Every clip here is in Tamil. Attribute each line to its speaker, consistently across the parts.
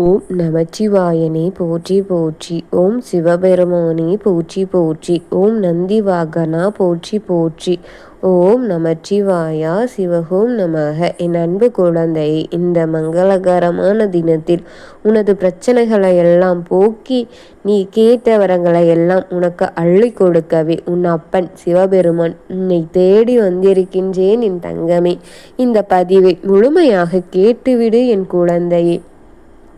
Speaker 1: ஓம் நமச்சிவாயனே போற்றி போற்றி. ஓம் சிவபெருமானே போற்றி போற்றி. ஓம் நந்திவாகனா போற்றி போற்றி. ஓம் நமச்சிவாயா சிவகோம் நமக. என் அன்பு குழந்தையை இந்த மங்களகரமான தினத்தில் உனது பிரச்சனைகளை எல்லாம் போக்கி நீ கேட்ட வரங்களை எல்லாம் உனக்கு அள்ளி கொடுக்கவே. உன் அப்பன் சிவபெருமான் உன்னை தேடி வந்திருக்கின்றேன் என் தங்கமே. இந்த பதிவை முழுமையாக கேட்டுவிடு என் குழந்தையே.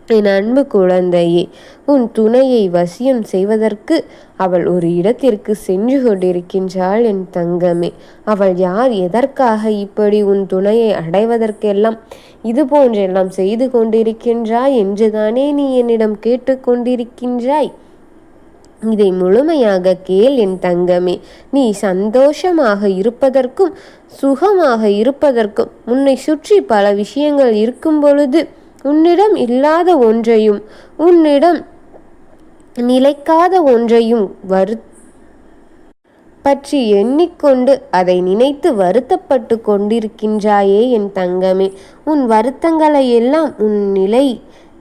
Speaker 1: என் அன்பு குழந்தையே உன் துணையை வசியம் செய்வதற்கு அவள் ஒரு இடத்திற்கு சென்று கொண்டிருக்கின்றாள் என் தங்கமே. அவள் யார்? எதற்காக இப்படி உன் துணையை அடைவதற்கெல்லாம் இது போன்றெல்லாம் செய்து கொண்டிருக்கின்றாய் என்றுதானே நீ என்னிடம் கேட்டுக்கொண்டிருக்கின்றாய் இதை முழுமையாக கேள் என் தங்கமே. நீ சந்தோஷமாக இருப்பதற்கும் சுகமாக இருப்பதற்கும் உன்னை சுற்றி பல விஷயங்கள் இருக்கும் பொழுது உன்னிடம் இல்லாத ஒன்றையும் உன்னிடம் நிலைக்காத ஒன்றையும் வரு பற்றி எண்ணிக்கொண்டு அதை நினைத்து வருத்தப்பட்டு கொண்டிருக்கின்றாயே என் தங்கமே. உன் வருத்தங்களை எல்லாம் உன் நிலை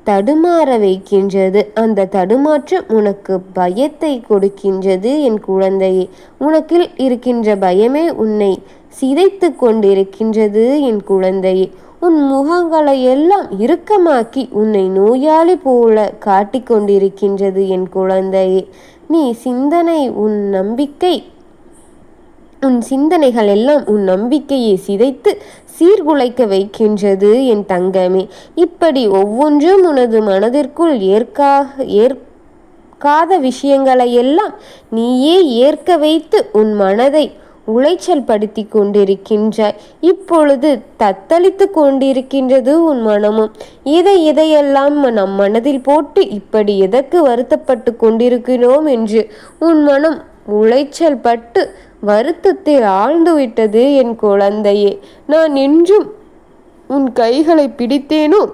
Speaker 1: தடுமாற வைக்கின்றது. அந்த தடுமாற்றம் உனக்கு பயத்தை கொடுக்கின்றது என் குழந்தையே. உனக்கில் இருக்கின்ற பயமே உன்னை சிதைத்து கொண்டிருக்கின்றது என் குழந்தையே. உன் முகங்களை எல்லாம் இறுக்கமாக்கி உன்னை நோயாளி போல காட்டிக்கொண்டிருக்கின்றது என் குழந்தையே. நீ சிந்தனை உன் நம்பிக்கை உன் சிந்தனைகள் எல்லாம் உன் நம்பிக்கையை சிதைத்து சீர்குலைக்க வைக்கின்றது என் தங்கமே. இப்படி ஒவ்வொன்றும் உனது மனதிற்குள் ஏற்காக ஏற்காத விஷயங்களை எல்லாம் நீயே ஏற்க வைத்து உன் மனதை உளைச்சல் படுத்தி கொண்டிருக்கின்றாய். இப்பொழுது தத்தளித்து கொண்டிருக்கின்றது உன் மனமும். இதை இதையெல்லாம் நம் மனதில் போட்டு இப்படி எதற்கு வருத்தப்பட்டு கொண்டிருக்கிறோம் என்று உன் மனம் உளைச்சல் பட்டு வருத்தத்தில் ஆழ்ந்து விட்டது என் குழந்தையே. நான் என்றும் உன் கைகளை பிடித்தேனோ?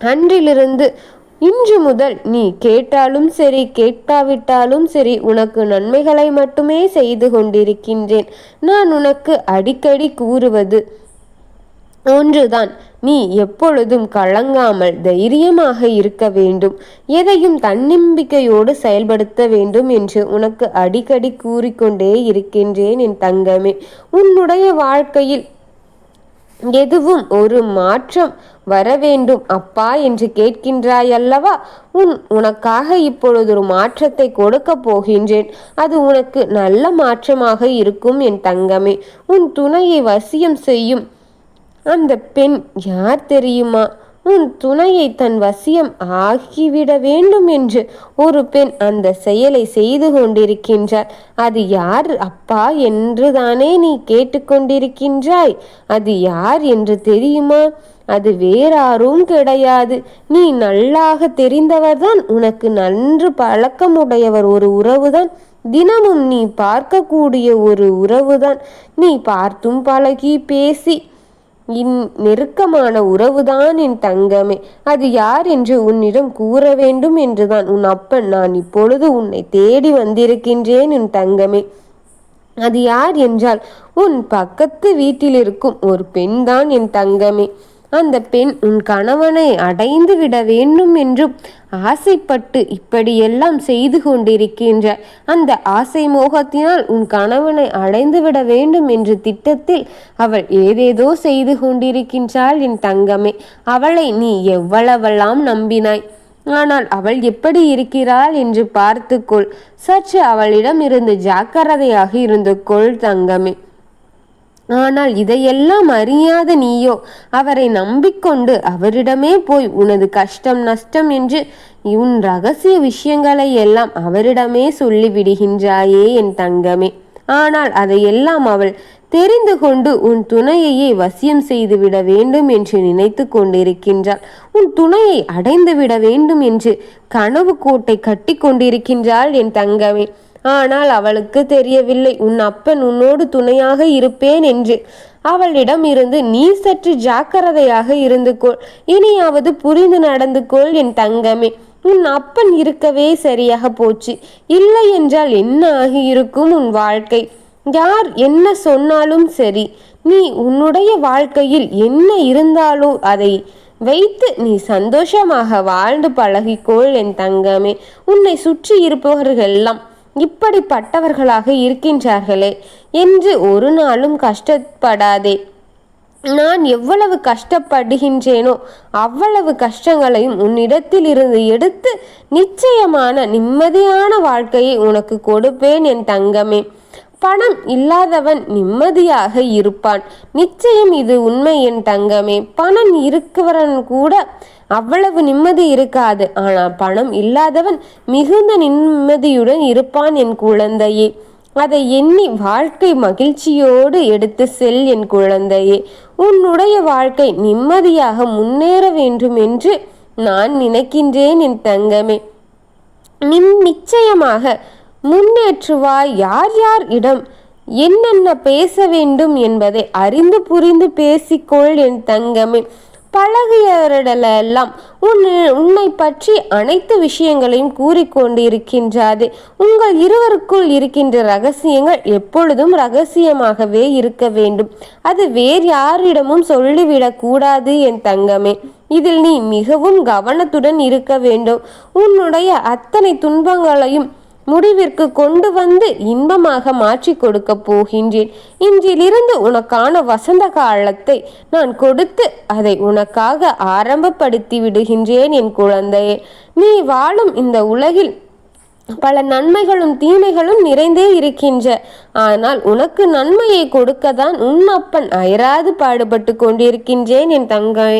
Speaker 1: அன்றிலிருந்து இன்று முதல் நீ கேட்டாலும் சரி கேட்காவிட்டாலும் சரி உனக்கு நன்மைகளை மட்டுமே செய்து கொண்டிருக்கின்றேன். நான் உனக்கு அடிக்கடி கூறுவது ஒன்றுதான். நீ எப்பொழுதும் கலங்காமல் தைரியமாக இருக்க வேண்டும். எதையும் தன்னம்பிக்கையோடு செயல்படுத்த வேண்டும் என்று உனக்கு அடிக்கடி கூறிக்கொண்டே இருக்கின்றேன் என் தங்கமே. உன்னுடைய வாழ்க்கையில் எதுவும் ஒரு மாற்றம் வர வேண்டும். அப்பா என்று கேட்கின்றாயல்லவா? உன் உனக்காக இப்பொழுது ஒரு மாற்றத்தை கொடுக்க போகின்றேன். அது உனக்கு நல்ல மாற்றமாக இருக்கும் என் தங்கமே. உன் துணையை வசியம் செய்யும் அந்த பெண் யார் தெரியுமா? உன் துணையை தன் வசியம் ஆகிவிட வேண்டும் என்று ஒரு பெண் அந்த செயலை செய்து கொண்டிருக்கின்றார் அது யார்? அப்பா என்றுதானே நீ கேட்டுக்கொண்டிருக்கின்றாய் அது யார் என்று தெரியுமா? அது வேறாரும் கிடையாது. நீ நல்லாக தெரிந்தவர்தான். உனக்கு நன்று பழக்கமுடையவர் ஒரு உறவுதான். தினமும் நீ பார்க்கக்கூடிய ஒரு உறவுதான். நீ பார்த்தும் பழகி பேசி நெருக்கமான உறவுதான் என் தங்கமே. அது யார் என்று உன்னிடம் கூற வேண்டும் என்றுதான். உன் அப்பன் நான் இப்பொழுது உன்னை தேடி வந்திருக்கின்றேன் என் தங்கமே. அது யார் என்றால் உன் பக்கத்து வீட்டில் இருக்கும் ஒரு பெண்தான் என் தங்கமே. அந்த பெண் உன் கணவனை அடைந்து விட வேண்டும் என்றும் ஆசைப்பட்டு இப்படியெல்லாம் செய்து கொண்டிருக்கின்ற அந்த ஆசை மோகத்தினால் உன் கணவனை அடைந்து விட வேண்டும் என்று திட்டத்தில் அவள் ஏதேதோ செய்து கொண்டிருக்கின்றாள் என் தங்கமே. அவளை நீ எவ்வளவெல்லாம் நம்பினாய்? ஆனால் அவள் எப்படி இருக்கிறாள் என்று பார்த்துக்கொள். சற்று அவளிடம் இருந்து ஜாக்கிரதையாக இருந்து கொள் தங்கமே. ஆனால் இதையெல்லாம் அறியாத நீயோ அவரை நம்பிக்கொண்டு அவரிடமே போய் உனது கஷ்டம் நஷ்டம் என்று உன் ரகசிய விஷயங்களை எல்லாம் அவரிடமே சொல்லிவிடுகின்றாயே என் தங்கமே. ஆனால் அதையெல்லாம் அவள் தெரிந்து கொண்டு உன் துணையையே வசியம் செய்துவிட வேண்டும் என்று நினைத்து கொண்டிருக்கின்றாள். உன் துணையை அடைந்து விட வேண்டும் என்று கனவு கோட்டை கட்டி கொண்டிருக்கின்றாள் என் தங்கமே. ஆனால் அவளுக்கு தெரியவில்லை. உன் அப்பன் உன்னோடு துணையாக இருப்பேன் என்று. அவளிடம் இருந்து நீ சற்று ஜாக்கிரதையாக இருந்து கொள் இனியாவது புரிந்து நடந்து கொள் என் தங்கமே. உன் அப்பன் இருக்கவே சரியாக போச்சு. இல்லை என்றால் என்ன ஆகியிருக்கும் உன் வாழ்க்கை? யார் என்ன சொன்னாலும் சரி. நீ உன்னுடைய வாழ்க்கையில் என்ன இருந்தாலோ அதை வைத்து நீ சந்தோஷமாக வாழ்ந்து பழகிக்கொள் என் தங்கமே. உன்னை சுற்றி இருப்பவர்களெல்லாம் இப்படிப்பட்டவர்களாக இருக்கின்றார்களே என்று ஒரு நாளும் கஷ்டப்படாதே. நான் எவ்வளவு கஷ்டப்படுகின்றேனோ அவ்வளவு கஷ்டங்களையும் உன்னிடத்தில் இருந்து எடுத்து நிச்சயமான நிம்மதியான வாழ்க்கையை உனக்கு கொடுப்பேன் என் தங்கமே. பணம் இல்லாதவன் நிம்மதியாக இருப்பான். நிச்சயம் இது உண்மை என் தங்கமே. பணம் இருக்கிறவன் கூட அவ்வளவு நிம்மதி இருக்காது. ஆனால் பணம் இல்லாதவன் மிகுந்த நிம்மதியுடன் இருப்பான் என் குழந்தையே. அதை எண்ணி வாழ்க்கை மகிழ்ச்சியோடு எடுத்து செல் என் குழந்தையே. உன்னுடைய வாழ்க்கை நிம்மதியாக முன்னேற வேண்டும் என்று நான் நினைக்கின்றேன் என் தங்கமே. நின் நிச்சயமாக முன்னேற்றுவாய். யார் யார் இடம் என்னென்ன பேச வேண்டும் என்பதை அறிந்து புரிந்து பேசிக்கொள் என் தங்கமே. பழகியவரிடலெல்லாம் உன் உன்னை பற்றி அனைத்து விஷயங்களையும் கூறிக்கொண்டு இருக்கின்றாது உங்கள் இருவருக்குள் இருக்கின்ற ரகசியங்கள் எப்பொழுதும் ரகசியமாகவே இருக்க வேண்டும். அது வேறு யாரிடமும் சொல்லிவிடக்கூடாது என் தங்கமே. இதில் நீ மிகவும் கவனத்துடன் இருக்க வேண்டும். உன்னுடைய அத்தனை துன்பங்களையும் முடிவிற்கு கொண்டு வந்து இன்பமாக மாற்றி கொடுக்க போகின்றேன். இன்றிலிருந்து உனக்கான வசந்த காலத்தை நான் கொடுத்து அதை உனக்காக ஆரம்பப்படுத்தி விடுகின்றேன் என் குழந்தையே. நீ வாழும் இந்த உலகில் பல நன்மைகளும் தீமைகளும் நிறைந்தே இருக்கின்ற. ஆனால் உனக்கு நன்மையை கொடுக்கத்தான் உன் அப்பன் அயராது பாடுபட்டு கொண்டிருக்கின்றேன் என் தங்கை.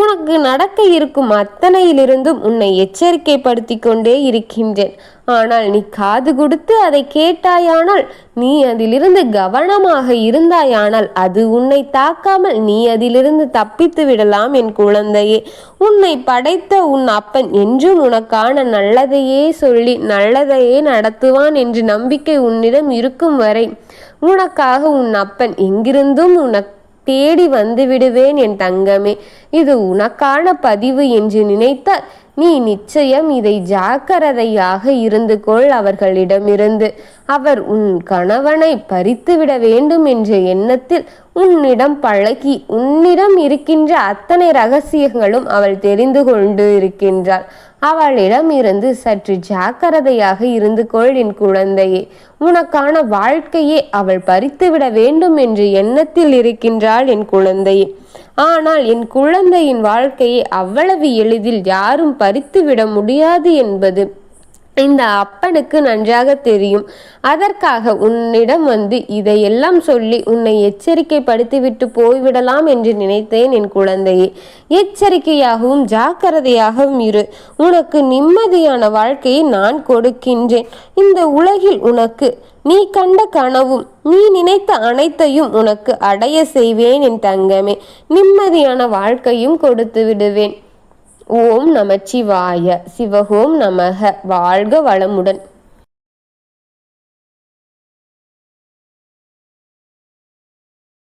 Speaker 1: உனக்கு நடக்க இருக்கும் அத்தனையிலிருந்தும் உன்னை எச்சரிக்கைப்படுத்தி கொண்டே இருக்கின்றேன். ஆனால் நீ காது கொடுத்து அதை கேட்டாயானால் நீ அதிலிருந்து கவனமாக இருந்தாயானால் அது உன்னை தாக்காமல் நீ அதிலிருந்து தப்பித்து விடலாம் என் குழந்தையே. உன்னை படைத்த உன் அப்பன் என்றும் உனக்கான நல்லதையே சொல்லி நல்ல நல்லதையே நடத்துவான் என்று நம்பிக்கை உன்னிடம் இருக்கும் வரை உனக்காக உன் அப்பன் எங்கிருந்தும் உனக்கு தேடி வந்து விடுவேன் என் தங்கமே. இது உனக்கான பதிவு என்று நினைத்தால் நீ நிச்சயம் இதை ஜாக்கிரதையாக இருந்து கொள் அவர்களிடமிருந்து. அவர் உன் கணவனை பறித்துவிட வேண்டும் என்ற எண்ணத்தில் உன்னிடம் பழகி உன்னிடம் இருக்கின்ற அத்தனை ரகசியங்களும் அவள் தெரிந்து கொண்டு இருக்கின்றாள். அவளிடம் இருந்து சற்று ஜாக்கிரதையாக இருந்து கொள் என் குழந்தையே. உனக்கான வாழ்க்கையே அவள் பறித்துவிட வேண்டும் என்று எண்ணத்தில் இருக்கின்றாள் என் குழந்தையே. ஆனால் என் குழந்தையின் வாழ்க்கையை அவ்வளவு எளிதில் யாரும் பறித்துவிட முடியாது என்பது இந்த அப்பனுக்கு நன்றாக தெரியும். அதற்காக உன்னிடம் வந்து இதையெல்லாம் சொல்லி உன்னை எச்சரிக்கைப்படுத்திவிட்டு போய்விடலாம் என்று நினைத்தேன் என் குழந்தையே. எச்சரிக்கையாகவும் ஜாக்கிரதையாகவும் இரு. உனக்கு நிம்மதியான வாழ்க்கையை நான் கொடுக்கின்றேன். இந்த உலகில் உனக்கு நீ கண்ட கனவும் நீ நினைத்த அனைத்தையும் உனக்கு அடைய செய்வேன் என் தங்கமே. நிம்மதியான வாழ்க்கையும் கொடுத்து விடுவேன். ஓம் நமச்சிவாய. சிவகோம் நமக. வாழ்க வளமுடன்.